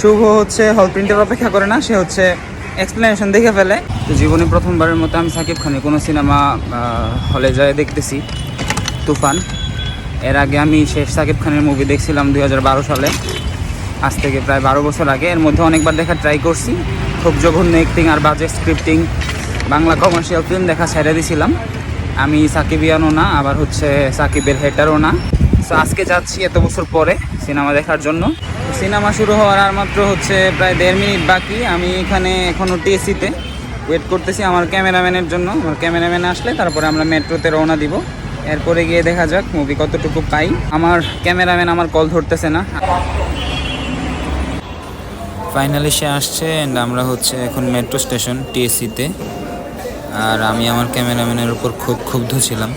শুভ হচ্ছে হল প্রিন্টের অপেক্ষা করে না, সে হচ্ছে এক্সপ্লেনেশন দেখে ফেলে। তো জীবনে প্রথমবারের মতো আমি সাকিব খানের কোনো সিনেমা হলে যায় দেখতেছি, তুফান। এর আগে আমি শেষ সাকিব খানের মুভি দেখছিলাম দু হাজার বারো সালে। আজ থেকে প্রায় বারো বছর আগে। এর মধ্যে অনেকবার দেখার ট্রাই করছি। খুব জঘন্য অ্যাক্টিং আর বাজে স্ক্রিপ্টিং বাংলা কমার্শিয়াল ফিল্ম দেখা ছেড়ে দিছিলাম। আমি সাকিবিয়ানও না, আবার হচ্ছে সাকিবের হেটারও না। তো আজকে যাচ্ছি এত বছর পরে সিনেমা দেখার জন্য। সিনেমা শুরু হওয়ার আর মাত্র হচ্ছে প্রায় দেড় মিনিট বাকি। আমি এখানে এখনও টিএসিতে ওয়েট করতেছি আমার ক্যামেরাম্যানের জন্য। আমার ক্যামেরাম্যান আসলে তারপরে আমরা মেট্রোতে রওনা দিব। এরপরে গিয়ে দেখা যাক মুভি কতটুকু পাই। আমার ক্যামেরাম্যান আমার কল ধরতেছে না। ফাইনালি সে আসছে অ্যান্ড আমরা হচ্ছে এখন মেট্রো স্টেশন টিএসসিতে। আর আমি আমার ক্যামেরাম্যানের উপর খুব ক্ষুব্ধ ছিলাম।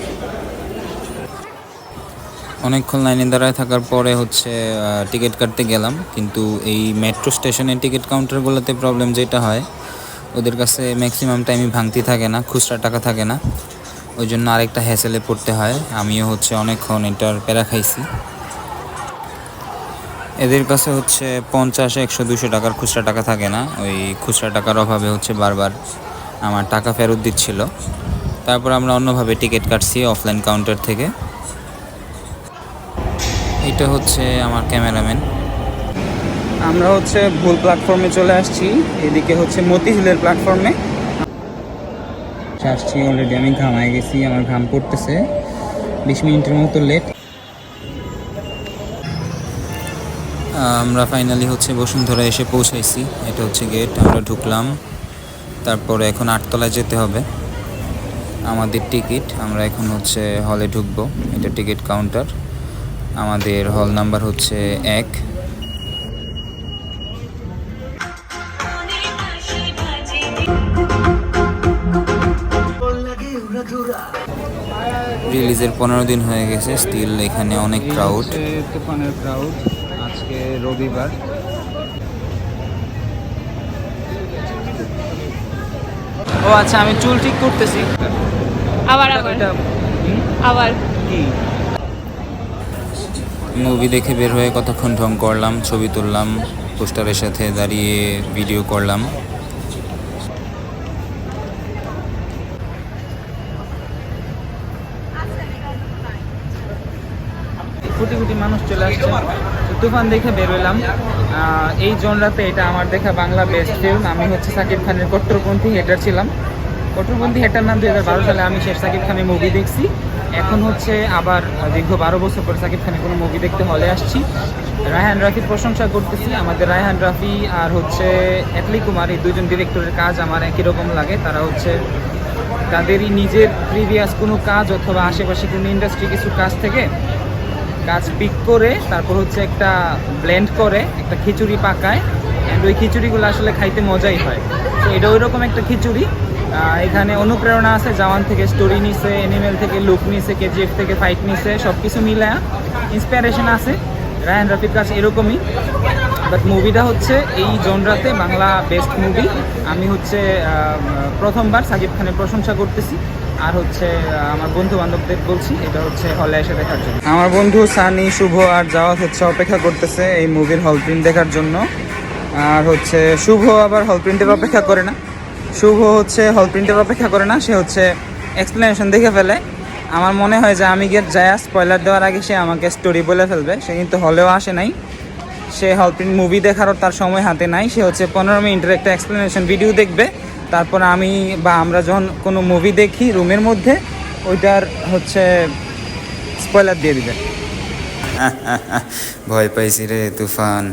অনেকক্ষণ লাইনে দাঁড়ায় থাকার পরে হচ্ছে টিকিট কাটতে গেলাম। কিন্তু এই মেট্রো স্টেশনের টিকিট কাউন্টারগুলোতে প্রবলেম যেটা হয়, ওদের কাছে ম্যাক্সিমাম টাইমই ভাঙতি থাকে না, খুচরা টাকা থাকে না। ওই জন্য আরেকটা হ্যাসেলে পড়তে হয়। আমিও হচ্ছে অনেকক্ষণ এটার প্যারা খাইছি। এদের কাছে হচ্ছে পঞ্চাশ, একশো দুশো টাকার খুচরা টাকা থাকে না। ওই খুচরা টাকার অভাবে হচ্ছে বারবার আমার টাকা ফেরত দিচ্ছিল। তারপর আমরা অন্যভাবে টিকিট কাটছি অফলাইন কাউন্টার থেকে। এটা হচ্ছে আমার ক্যামেরাম্যান। আমরা হচ্ছে ভুল প্ল্যাটফর্মে চলে আসছি। এদিকে হচ্ছে মতিঝিলের প্ল্যাটফর্মে আসছি অলরেডি আমি ঘামায় গেছি আমার ঘাম পড়তেছে। বিশ মিনিটের মতো লেট আমরা ফাইনালি হচ্ছে বসুন্ধরা এসে পৌঁছাইছি। এটা হচ্ছে গেট আমরা ঢুকলাম। তারপরে এখন আটতলায় যেতে হবে। আমাদের টিকিট আমরা এখন হচ্ছে হলে ঢুকবো। এটা টিকিট কাউন্টার আমাদের হল নাম্বার হচ্ছে এক। রিলিজের পনেরো দিন হয়ে গেছে স্টিল এখানে অনেক ক্রাউড ক্রাউড আজকে রবিবার। ও আচ্ছা আমি চুল ঠিক করতেছি। আবার আবার। আবার। কি? মুভি দেখে বের হয়ে কতক্ষণ ঢং করলাম, ছবি তুললাম, পোস্টারের সাথে দাঁড়িয়ে ভিডিও করলাম। কোটি কোটি মানুষ চলে আসছে। তুফান দেখে বেরোলাম এই জনরাতে এটা আমার দেখা বাংলা বেস্ট ফিল্ম আমি হচ্ছে সাকিব খানের কট্টরপন্থী হেটার ছিলাম। কট্টরপন্থী হেটার নাম দু হাজার বারো সালে আমি শেষ সাকিব খানের মুভি দেখছি। এখন হচ্ছে আবার দীর্ঘ বারো বছর পর সাকিব খানের কোনো মুভি দেখতে হলে আসছি। রায়হান রাফির প্রশংসা করতেছি। আমাদের রায়হান রাফি আর হচ্ছে অ্যাটলি কুমার, এই দুজন ডিরেক্টরের কাজ আমার একই রকম লাগে। তারা হচ্ছে তাদেরই নিজের প্রিভিয়াস কোনো কাজ অথবা আশেপাশে কোনো ইন্ডাস্ট্রি কিছু কাজ থেকে কাজ পিক করে, তারপর হচ্ছে একটা ব্লেন্ড করে, একটা খিচুড়ি পাকায়। অ্যান্ড ওই খিচুড়িগুলো আসলে খাইতে মজাই হয়। তো এটা ওই রকম একটা খিচুড়ি। এখানে অনুপ্রেরণা আছে, জাওয়ান থেকে স্টোরি নিছে অ্যানিমেল থেকে লুক নিছে কেজিএফ থেকে ফাইট নিছে সব কিছু মিলে ইন্সপিরেশন আছে। রায়ান রফির কাছে এরকমই। বাট মুভিটা হচ্ছে এই জনরাতে বাংলা বেস্ট মুভি আমি হচ্ছে প্রথমবার সাকিব খানের প্রশংসা করতেছি। আর হচ্ছে আমার বন্ধু বান্ধবদের বলছি, এটা হচ্ছে হলে এসে দেখার জন্য। আমার বন্ধু সানি, শুভ আর যাওয়াত হচ্ছে অপেক্ষা করতেছে এই মুভির হল প্রিন্ট দেখার জন্য। আর হচ্ছে, শুভ আবার হল প্রিন্টের অপেক্ষা করে না। শুভ হচ্ছে হল প্রিন্টের অপেক্ষা করে না, সে হচ্ছে এক্সপ্লেনেশন দেখে ফেলে। আমার মনে হয় যে আমি গিয়ে যায় স্পয়লার দেওয়ার আগে সে আমাকে স্টোরি বলে ফেলবে। সে কিন্তু হলেও আসে নাই। সে হল প্রিন্ট মুভি দেখারও তার সময় হাতে নাই। সে হচ্ছে পনেরো মিনিটের একটা এক্সপ্লেনেশন ভিডিও দেখবে। তারপর আমি বা আমরা যখন কোনো মুভি দেখি রুমের মধ্যে, ওইটার হচ্ছে স্পয়লার দিয়ে দিবে। ভয় পাইছি রে তুফান।